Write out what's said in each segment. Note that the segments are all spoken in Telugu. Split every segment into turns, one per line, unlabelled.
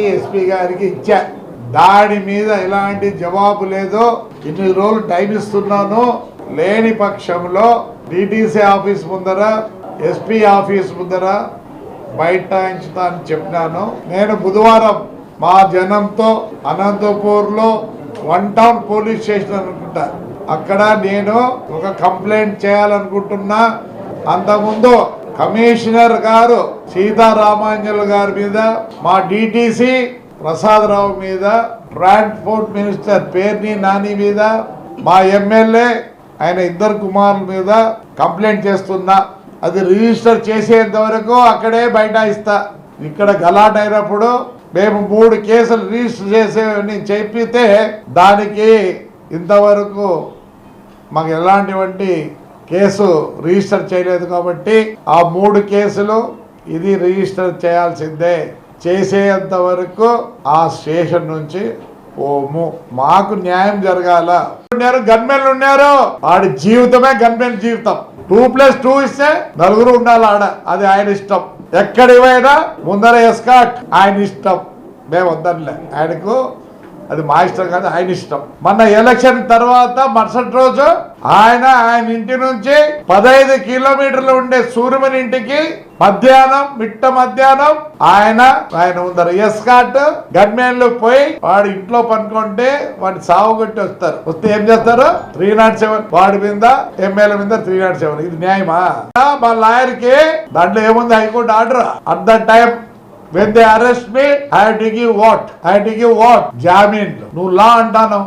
ఎస్పీ గారికి ఇచ్చా. దాని మీద ఎలాంటి జవాబు లేదో ఇన్ని రోజులు టైం ఇస్తున్నాను. లేని పక్షంలో డిటిసి ఆఫీస్ ముందర ఎస్పీ ఆఫీస్ ముందర బైఠాయించుతా అని చెప్పినాను. నేను బుధవారం మా జనంతో అనంతపూర్లో వన్ టౌన్ పోలీస్ స్టేషన్ అనుకుంటా. అక్కడ నేను ఒక కంప్లైంట్ చేయాలనుకుంటున్నా. అంతకుముందు కమిషనర్ గారు సీతారామాంజల్ గారి మీద మా డిటిసి ప్రసాదరావు మీద ట్రాన్స్పోర్ట్ మినిస్టర్ పేర్ని నాని మీద మా ఎమ్మెల్యే ఆయన ఇద్దరు కుమారుల మీద కంప్లైంట్ చేస్తున్నా. అది రిజిస్టర్ చేసేంత వరకు అక్కడే బైఠాయిస్తా. ఇక్కడ గలాట్ అయినప్పుడు మేము మూడు కేసులు రిజిస్టర్ చేసేవని చెప్పితే దానికి ఇంతవరకు మాకు ఎలాంటివంటి కేసు రిజిస్టర్ చేయలేదు కాబట్టి ఆ మూడు కేసులు ఇది రిజిస్టర్ చేయాల్సిందే. చేసేంత వరకు ఆ స్టేషన్ నుంచి పోము. మాకు న్యాయం జరగాల. ఉన్నారు గన్మెన్లు ఉన్నారు. వాడి జీవితమే గన్మెన్ జీవితం. టూ ప్లస్ టూ ఇస్తే నలుగురు ఉండాలి ఆడ. అది ఆయన ఇష్టం. ఎక్కడివైనా ముందర ఎస్కాట్. ఆయన ఇష్టం. మేము వద్దనిలే. ఆయనకు అది మా ఇష్టం కాదు ఆయన ఇష్టం. మన ఎలక్షన్ తర్వాత మరుసటి రోజు ఆయన ఆయన ఇంటి నుంచి పదహైదు కిలోమీటర్లు ఉండే సూర్యమని ఇంటికి మధ్యాహ్నం మిట్ట మధ్యాహ్నం ఆయన ఆయన ఉందరు ఎస్కాట్ గన్మేన్లు పోయి వాడు ఇంట్లో పనుకుంటే వాడిని సాగుగొట్టి వస్తారు. వస్తే ఏం చేస్తారు? Three not seven. వాడి మీద ఎమ్మెల్యే మీద త్రీ నాట్ సెవెన్. ఇది న్యాయమా? మా లాయర్కి దాంట్లో ఏముంది? High court order. At the time when they arrest me I to give what I to give what జామీన్ నువ్వు లా అంటాను.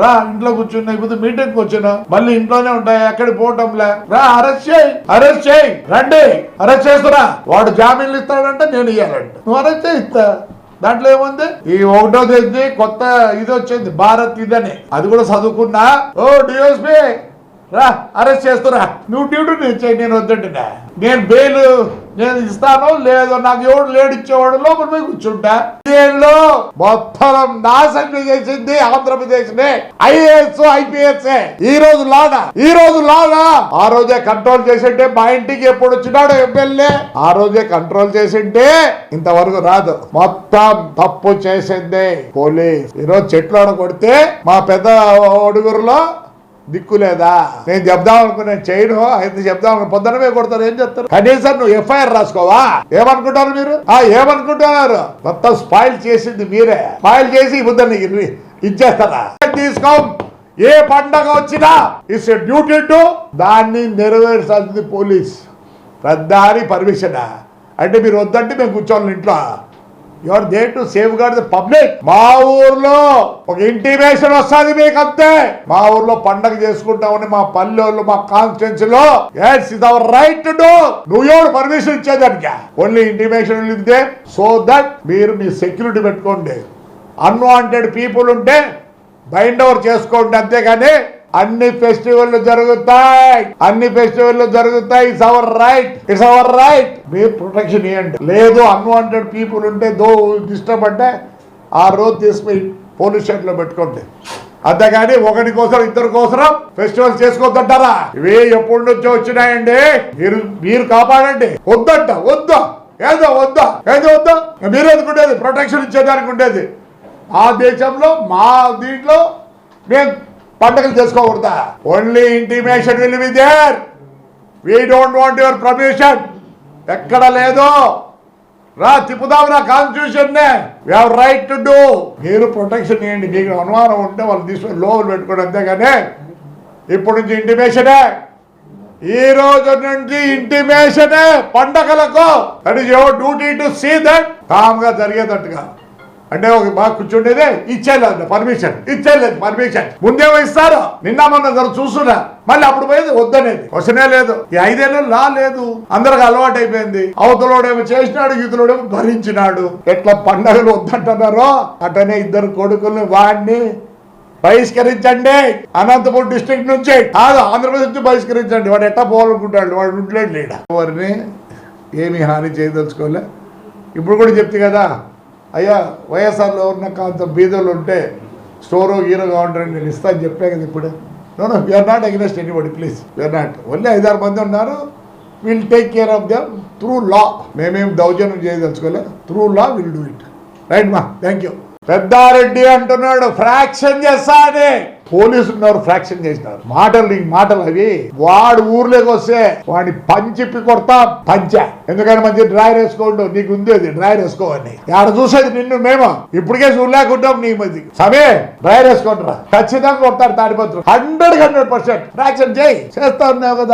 రా ఇంట్లో కూర్చున్నా ఇప్పుడు మీటింగ్ కూర్చున్నా మళ్ళీ ఇంట్లోనే ఉంటాయి? ఎక్కడికి పోవటంలే. రా అరెస్ట్ చేయి. అరెస్ట్ చేయి. రండి. అరెస్ట్ చేస్తున్నా. వాడు జామీన్లు ఇస్తాడంటే నేను ఇవ్వాలంట నువ్వు అరెస్ట్ చేయిస్తా దాంట్లో ఏముంది? ఈ ఒకటో తేదీ కొత్త ఇది వచ్చింది. భారత్ ఇదని. అది కూడా చదువుకున్నా. ఓ డిఎస్పీ రా అరెస్ట్ చేస్తురా నువ్వు డ్యూటీ నేను చేయి నేను వద్దంటున్నా. నేను బెయిల్ నేను ఇస్తాను లేదో నాకు ఎవడు లేడు ఇచ్చేవాడు లోపల పోయి కూర్చుంటా. దేనిలో మొత్తం నాశనం చేసింది ఆంధ్రప్రదేశ్ నే ఐఏఎస్ ఐపీఎస్. ఈ రోజు లాగా ఈ రోజు లాగా ఆ రోజే కంట్రోల్ చేసింటే మా ఇంటికి ఎప్పుడు వచ్చినాడు ఎమ్మెల్యే. ఆ రోజే కంట్రోల్ చేసింటే ఇంతవరకు రాదు. మొత్తం తప్పు చేసింది పోలీస్. ఈరోజు చెట్లు కొడితే మా పెద్ద ఒడుగురులో దిక్కు లేదా? నేను చెప్దాం అనుకున్నా చేయను. అయితే చెప్దాం అనుకున్నా? పొద్దునమే కొడతారు ఏం చెప్తారు కనీసం నువ్వు ఎఫ్ఐఆర్ రాసుకోవా? ఏమనుకుంటారు మీరు? ఆ ఏమనుకుంటున్నారు? మొత్తం స్పాయిల్ చేసింది మీరే. స్పాయిల్ చేసి బుద్ధని ఇచ్చేస్తారా? తీసుకో. ఏ పండగ వచ్చినా ఇట్స్ డ్యూటీ టు దాన్ని నెరవేర్చాల్సింది పోలీస్. పెద్దాని పర్మిషన్? అంటే మీరు వద్దంటే మేము కూర్చోవాలి ఇంట్లో. Your they to safeguard the public మా ఊర్లో ఒక ఇంటిమేషన్ వస్తుంది మీకు అంతే మా ఊర్లో పండగ చేసుకుంటామని మా పల్లెల్లో మా కాన్స్టిట్యున్సీ లో yes is our right to do నువ్వు ఎవరు పర్మిషన్ ఇచ్చేదానికి ఓన్లీ ఇంటిమేషన్ ఇస్తే సో దట్ మీరు మీ సెక్యూరిటీ పెట్టుకోండి. అన్వాంటెడ్ పీపుల్ ఉంటే బైండ్ ఓవర్ చేసుకోండి అంతేగాని అన్ని ఫెస్టివల్ జరుగుతాయి. అన్ని ఫెస్టివల్ జరుగుతాయి. It's our right it's our right మీరు ప్రొటెక్షన్ ఇవ్వండి. లేదు అన్వాంటెడ్ పీపుల్ ఉంటే దో డిస్టర్బ్ అంటే ఆ రోజు తీసుకుని పోలీస్ స్టేషన్లో పెట్టుకోండి. అంతేగాని ఒకటి కోసం ఇద్దరు కోసం ఫెస్టివల్స్ చేసుకోవద్దంటారా ఇవి ఎప్పటి నుంచో వచ్చినాయండి. మీరు మీరు కాపాడండి. వద్దంట వద్దా. ఏదో వద్దా. ఏదో వద్దా. మీరు అనుకుంటేది ప్రొటెక్షన్ ఇచ్చేదానికి ఉండేది. మా దేశంలో మా దీంట్లో మేము పండుగలు చేసుకోకూడదా? Only intimation will be there we don't want your permission ఎక్కడ లేదు. రా తిప్పుదాం నా. కాన్స్టిట్యూషన్ నే రైట్ టు డూ మీరు ప్రొటెక్షన్ ఇవ్వండి మీకు అనుమానం ఉంటే వాళ్ళు తీసుకొని లోపల పెట్టుకోండి అంతేగాని ఇప్పటి నుంచి ఇంటిమేషనే ఈ రోజు నుంచి ఇంటిమేషనే పండగలకు. That is your duty to see that కామ్గా జరిగేటట్టుగా. అంటే ఒక బాగా కూర్చుండేదే ఇచ్చేయలేదు పర్మిషన్ ఇచ్చేయలేదు పర్మిషన్ ముందేమో ఇస్తారు? నిన్న మొన్న చూస్తున్నా. మళ్ళీ అప్పుడు పోయేది వద్దనేది. క్వశ్చనే లేదు. ఈ ఐదేళ్ళు లా లేదు. అందరికి అలవాటు అయిపోయింది అవతలోడేమో చేసినాడు ఇతరుడేమో భరించినాడు. ఎట్లా పండగలు వద్దంటున్నారో? అటనే ఇద్దరు కొడుకుల్ని వాడిని బహిష్కరించండి. అనంతపురం డిస్ట్రిక్ట్ నుంచి. కాదు ఆంధ్రప్రదేశ్ నుంచి బహిష్కరించండి. వాడు ఎట్టా పోవాలనుకుంటాడు? వాడు ఉండలేడు లేడా? ఎవరిని ఏమీ హాని చేయదలుచుకోలే. ఇప్పుడు కూడా చెప్తే కదా అయ్యా వైఎస్ఆర్లో ఉన్న కాంత బీదలు ఉంటే స్టోరు హీరోగా కావాలంటే నేను ఇస్తాను చెప్పే కదా ఇప్పుడు. No no we are not against anybody please we are not only ఐదారు మంది ఉన్నారు. Will take care of them through law మేమేం దౌర్జన్యం చేయదలుచుకోలే. Through law will do it right మా థ్యాంక్ యూ పెద్దారెడ్డి అంటున్నాడు ఫ్రాక్షన్ చేస్తా అని పోలీసులు ఉన్నారు ఫ్రాక్షన్ చేసినారు. మాటలు ఈ మాటలు అవి. వాడు ఊర్లోకి వస్తే వాడిని పంచిప్పి కొడతా పంచ. ఎందుకని మంచి డ్రాయర్ వేసుకోండు? నీకు ఉంది అది డ్రాయర్ వేసుకోవని ఆడ చూసేది నిన్ను మేము. ఇప్పటికే చూడలేకుంటాం నీ మధ్య. సమే డ్రాయర్ వేసుకుంటారా ఖచ్చితంగా కొడతారు తాడిపత్రులు హండ్రెడ్ హండ్రెడ్ పర్సెంట్. ఫ్రాక్షన్ చేయి. చేస్తా ఉన్నావు కదా.